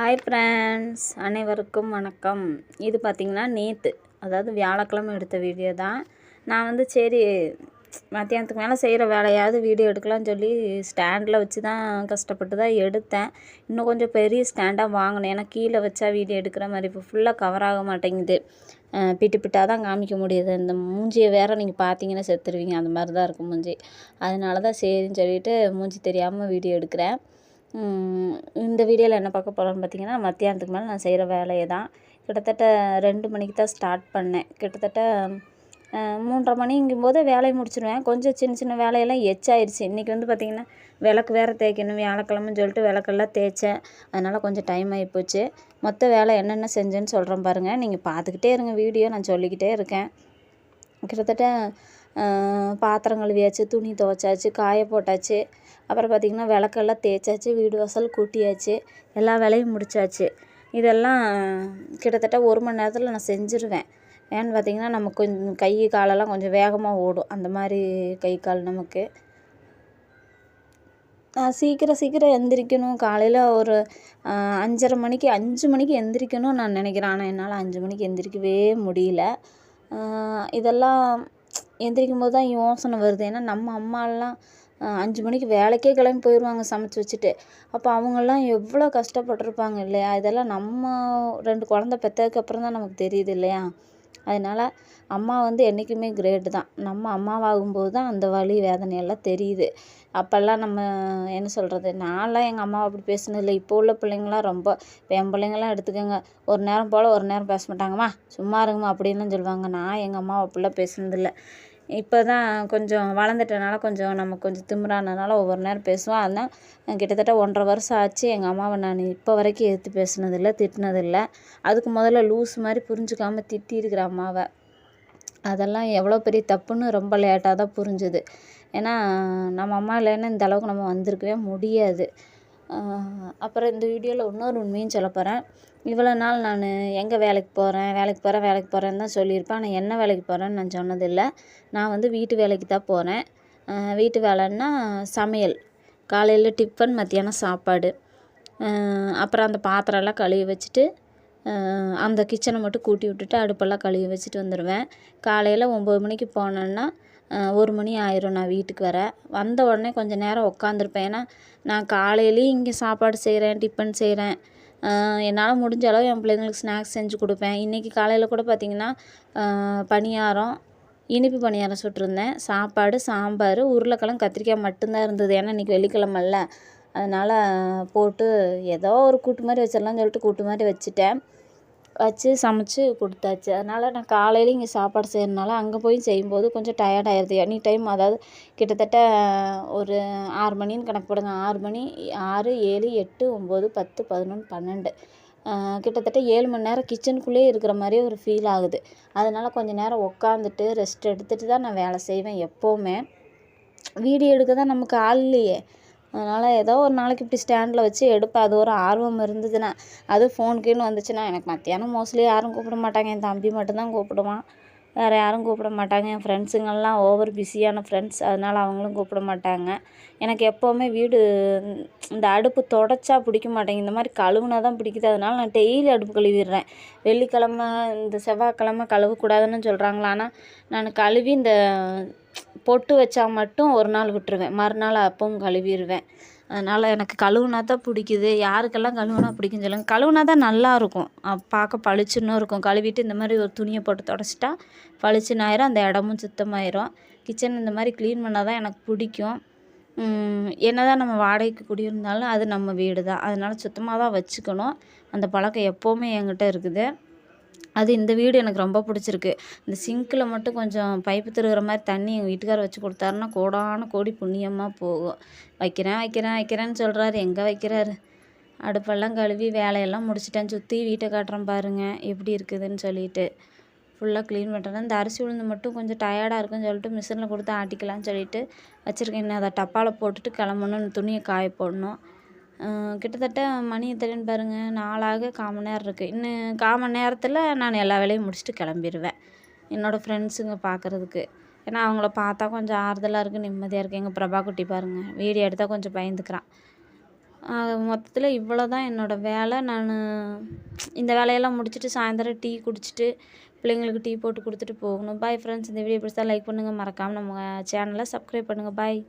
Hi friends அனைவருக்கும் வணக்கம். இது பார்த்திங்கன்னா நேற்று அதாவது வியாழக்கிழமை எடுத்த வீடியோ தான். நான் வந்து சரி மத்தியானத்துக்கு மேலே செய்கிற வேலையாவது வீடியோ எடுக்கலாம்னு சொல்லி ஸ்டாண்டில் வச்சு தான் கஷ்டப்பட்டு தான் எடுத்தேன். இன்னும் கொஞ்சம் பெரிய ஸ்டாண்டாக வாங்கினேன். ஏன்னா கீழே வச்சா வீடியோ எடுக்கிற மாதிரி இப்போ ஃபுல்லாக கவர் ஆக மாட்டேங்குது. பிட்டு பிட்டாக தான் காமிக்க முடியுது. இந்த மூஞ்சியை வேறு நீங்கள் பார்த்தீங்கன்னா செத்துருவீங்க. அந்த மாதிரி தான் இருக்கும் மூஞ்சி. அதனால தான் சரின்னு சொல்லிட்டு மூஞ்சி தெரியாமல் வீடியோ எடுக்கிறேன். இந்த வீடியோவில் என்ன பார்க்க போகிறோம்னு பார்த்தீங்கன்னா மத்தியானத்துக்கு மேலே நான் செய்கிற வேலையை தான். கிட்டத்தட்ட ரெண்டு மணிக்கு தான் ஸ்டார்ட் பண்ணேன். கிட்டத்தட்ட மூன்றரை மணிங்கும் போது வேலையை முடிச்சிடுவேன் கொஞ்சம் சின்ன சின்ன வேலையெல்லாம் எச்சாயிருச்சு. இன்றைக்கி வந்து பார்த்திங்கன்னா விளக்கு வேறு தேய்க்கணும் வியாழக்கிழமைன்னு சொல்லிட்டு விளக்கெல்லாம் தேய்ச்சேன். அதனால் கொஞ்சம் டைம் ஆகிப்போச்சு மொத்த வேலை என்னென்ன செஞ்சேன்னு சொல்கிறேன் பாருங்கள் நீங்கள் பார்த்துக்கிட்டே இருங்க வீடியோ. நான் சொல்லிக்கிட்டே இருக்கேன். கிட்டத்தட்ட பாத்திரம் கழுவியாச்சு துணி துவைச்சாச்சு காய போட்டாச்சு. அப்புறம் பார்த்திங்கன்னா விளக்கெல்லாம் தேய்ச்சாச்சு வீடு வாசல் கூட்டியாச்சு எல்லா வேலையும் முடிச்சாச்சு. இதெல்லாம் கிட்டத்தட்ட ஒரு மணி நேரத்தில் நான் செஞ்சுருவேன். ஏன்னு பார்த்திங்கன்னா நமக்கு கொஞ்சம் கை காலெல்லாம் கொஞ்சம் வேகமாக ஓடும். அந்த மாதிரி கை கால் நமக்கு. நான் சீக்கிரம் சீக்கிரம் எந்திரிக்கணும். காலையில் ஒரு அஞ்சரை மணிக்கு அஞ்சு மணிக்கு எந்திரிக்கணும்னு நான் நினைக்கிறேன். ஆனால் என்னால் அஞ்சு மணிக்கு எந்திரிக்கவே முடியல. இதெல்லாம் எந்திரிக்கும் போது தான் யோசனை வருது. ஏன்னா நம்ம அம்மாலாம் அஞ்சு மணிக்கு வேலைக்கே கிளம்பி போயிடுவாங்க சமைச்சு வச்சுட்டு. அப்போ அவங்கெல்லாம் எவ்வளோ கஷ்டப்பட்டிருப்பாங்க இல்லையா? இதெல்லாம் நம்ம ரெண்டு குழந்த பெற்றதுக்கப்புறம் தான் நமக்கு தெரியுது இல்லையா? அதனால் அம்மா வந்து என்றைக்குமே கிரேட்டு தான். நம்ம அம்மாவாகும்போது தான் அந்த வலி வேதனையெல்லாம் தெரியுது. அப்போல்லாம் நம்ம என்ன சொல்கிறது நான்லாம் எங்கள் அம்மாவை அப்படி பேசினதில்லை இப்போ உள்ள பிள்ளைங்களாம் ரொம்ப இப்போ என் பிள்ளைங்களாம் எடுத்துக்கோங்க. ஒரு நேரம் போல் ஒரு நேரம் பேச மாட்டாங்கம்மா. சும்மா இருங்கம்மா அப்படின்லாம் சொல்லுவாங்க. நான் எங்கள் அம்மாவை அப்படிலாம் பேசுனதில்லை இப்போ தான் கொஞ்சம் வளர்ந்துட்டனால கொஞ்சம் நம்ம கொஞ்சம் திமிரானனால ஒவ்வொரு நேரம் பேசுவோம். அதனால் கிட்டத்தட்ட ஒன்றரை வருஷம் ஆச்சு எங்கள் அம்மாவை நான் இப்போ வரைக்கும் எதிர்த்து பேசினதில்லை திட்டினதில்லை. அதுக்கு முதல்ல லூஸ் மாதிரி புரிஞ்சுக்காம திட்டியிருக்கிற அம்மாவை. அதெல்லாம் எவ்வளோ பெரிய தப்புன்னு ரொம்ப லேட்டாக தான் புரிஞ்சுது. ஏன்னா நம்ம அம்மா இல்லைன்னா இந்த அளவுக்கு நம்ம வந்திருக்கவே முடியாது. அப்புறம் இந்த வீடியோவில் இன்னொரு உண்மையும் சொல்ல போகிறேன் இவ்வளோ நாள் நான் எங்கே வேலைக்கு போகிறேன் வேலைக்கு போகிறேன் வேலைக்கு போகிறேன்னு தான் சொல்லியிருப்பேன். ஆனால் என்ன வேலைக்கு போகிறேன்னு நான் சொன்னதில்லை. நான் வந்து வீட்டு வேலைக்கு தான் போகிறேன் வீட்டு வேலைன்னா சமையல். காலையில் டிஃபன் மத்தியானம் சாப்பாடு. அப்புறம் அந்த பாத்திரம்லாம் கழுவி வச்சுட்டு அந்த கிச்சனை மட்டும் கூட்டி விட்டுட்டு அடுப்பெல்லாம் கழுவி வச்சுட்டு வந்துடுவேன் காலையில் ஒம்பது மணிக்கு போனேன்னா ஒரு மணி ஆயிரும் நான் வீட்டுக்கு வர. வந்த உடனே கொஞ்சம் நேரம் உட்காந்துருப்பேன் ஏன்னா நான் காலையிலேயும் இங்கே சாப்பாடு செய்கிறேன் டிஃபன் செய்கிறேன் என்னால் முடிஞ்ச அளவு என் பிள்ளைங்களுக்கு ஸ்நாக்ஸ் செஞ்சு கொடுப்பேன். இன்றைக்கி காலையில் கூட பார்த்திங்கன்னா பணியாரம் இனிப்பு பணியாரம் சுட்டிருந்தேன். சாப்பாடு சாம்பார் உருளைக்கிழங்கு கத்திரிக்காய் மட்டும்தான் இருந்தது. ஏன்னா இன்றைக்கி வெள்ளிக்கிழமல்ல அதனால் போட்டு ஏதோ ஒரு கூட்டு மாதிரி வச்சிடலாம்னு சொல்லிட்டு கூட்டு மாதிரி வச்சுட்டேன். வச்சு சமைச்சு கொடுத்தாச்சு. அதனால் நான் காலையில் இங்கே சாப்பாடு செய்கிறனால அங்கே போய் செய்யும்போது கொஞ்சம் டயர்ட் ஆயிடுது எனி டைம் அதாவது கிட்டத்தட்ட ஒரு ஆறு மணின்னு கணக்கு போடுங்க. ஆறு மணி ஆறு ஏழு எட்டு ஒம்பது பத்து பதினொன்று பன்னெண்டு. கிட்டத்தட்ட ஏழு மணி நேரம் கிச்சனுக்குள்ளேயே இருக்கிற மாதிரியே ஒரு ஃபீல் ஆகுது. அதனால் கொஞ்சம் நேரம் உட்காந்துட்டு ரெஸ்ட் எடுத்துகிட்டு தான் நான் வேலை செய்வேன் எப்போவுமே. வீடியோ எடுக்க தான் நமக்கு ஆள் இல்லையே. அதனால் ஏதோ ஒரு நாளைக்கு இப்படி ஸ்டாண்டில் வச்சு எடுப்பேன். அது ஒரு ஆர்வம் இருந்ததுன்னா. அது ஃபோனுக்குன்னு வந்துச்சுன்னா எனக்கு மத்தியானம் மோஸ்ட்லி யாரும் கூப்பிட மாட்டாங்க. என் தம்பி மட்டும்தான் கூப்பிடுவான். வேறு யாரும் கூப்பிட மாட்டாங்க. என் ஃப்ரெண்ட்ஸுங்கெல்லாம் ஓவர் பிஸியான ஃப்ரெண்ட்ஸ் அதனால் அவங்களும் கூப்பிட மாட்டாங்க. எனக்கு எப்போவுமே வீடு இந்த அடுப்பு தொடச்சா பிடிக்க மாட்டேங்குது. இந்த மாதிரி கழுவுனா தான் பிடிக்குது. அதனால் நான் டெய்லி அடுப்பு கழுவிடுறேன். வெள்ளிக்கிழமை இந்த செவ்வாய்க்கிழமை கழுவக்கூடாதுன்னு சொல்கிறாங்களா ஆனால் நான் கழுவி இந்த பொட்டு வச்சா மட்டும் ஒரு நாள் விட்டுருவேன். மறுநாள் அப்பவும் கழுவிடுவேன். அதனால் எனக்கு கழுவுனா தான் பிடிக்குது. யாருக்கெல்லாம் கழுவுனா பிடிக்குன்னு சொல்லுங்க. கழுவுனா தான் நல்லா இருக்கும். பார்க்க பளிச்சுன்னு இருக்கும். கழுவிட்டு இந்த மாதிரி ஒரு துணியை போட்டு தொடச்சிட்டா பளிச்சுன்னு ஆயிரும் அந்த இடமும் சுத்தமாயிரும். கிச்சன் இந்த மாதிரி க்ளீன் பண்ணால் தான் எனக்கு பிடிக்கும். என்ன தான் நம்ம வாடகைக்கு குடியிருந்தாலும் அது நம்ம வீடு தான். அதனால் சுத்தமாக தான் வச்சுக்கணும். அந்த பழக்கம் எப்போவுமே என்கிட்ட இருக்குது. அது இந்த வீடு எனக்கு ரொம்ப பிடிச்சிருக்கு. இந்த சிங்க்கில் மட்டும் கொஞ்சம் பைப்பு திருகிற மாதிரி தண்ணி எங்கள் வீட்டுக்காரர் வச்சு கொடுத்தாருன்னா கோடான கோடி புண்ணியமாக போகும். வைக்கிறேன் வைக்கிறேன் வைக்கிறேன்னு சொல்கிறாரு எங்கே வைக்கிறாரு? அடுப்பெல்லாம் கழுவி வேலையெல்லாம் முடிச்சிட்டேன். சுற்றி வீட்டை காட்டுறேன் பாருங்கள் எப்படி இருக்குதுன்னு சொல்லிட்டு. ஃபுல்லாக க்ளீன் பண்ணுறேன் இந்த அரிசி உளுந்து மட்டும் கொஞ்சம் டயர்டாக இருக்குன்னு சொல்லிட்டு மிஷினில் கொடுத்து ஆட்டிக்கலாம்னு சொல்லிட்டு வச்சுருக்கேன். என்ன அதை டப்பாவில் போட்டுட்டு கிளம்பணும் துணியை காய போடணும். கிட்டத்தட்ட மணி எத்தனைன்னு பாருங்கள் நாளாக கால் மணி நேரம் இருக்குது இன்னும் கால் மணி நேரத்தில் நான் எல்லா வேலையும் முடிச்சுட்டு கிளம்பிடுவேன் என்னோடய ஃப்ரெண்ட்ஸுங்க பார்க்குறதுக்கு ஏன்னா அவங்கள பார்த்தா கொஞ்சம் ஆறுதலாக இருக்குது நிம்மதியாக இருக்குது எங்கள் பிரபா குட்டி பாருங்கள் வீடியோ எடுத்தால் கொஞ்சம் பயந்துக்கிறான். மொத்தத்தில் இவ்வளோ தான் என்னோடய வேலை. நான் இந்த வேலையெல்லாம் முடிச்சுட்டு சாயந்தரம் டீ குடிச்சிட்டு பிள்ளைங்களுக்கு டீ போட்டு கொடுத்துட்டு போகணும். பாய் ஃப்ரெண்ட்ஸ் இந்த வீடியோ பிடிச்சா லைக் பண்ணுங்கள் மறக்காமல் நம்ம சேனலை சப்ஸ்கிரைப் பண்ணுங்கள் பாய்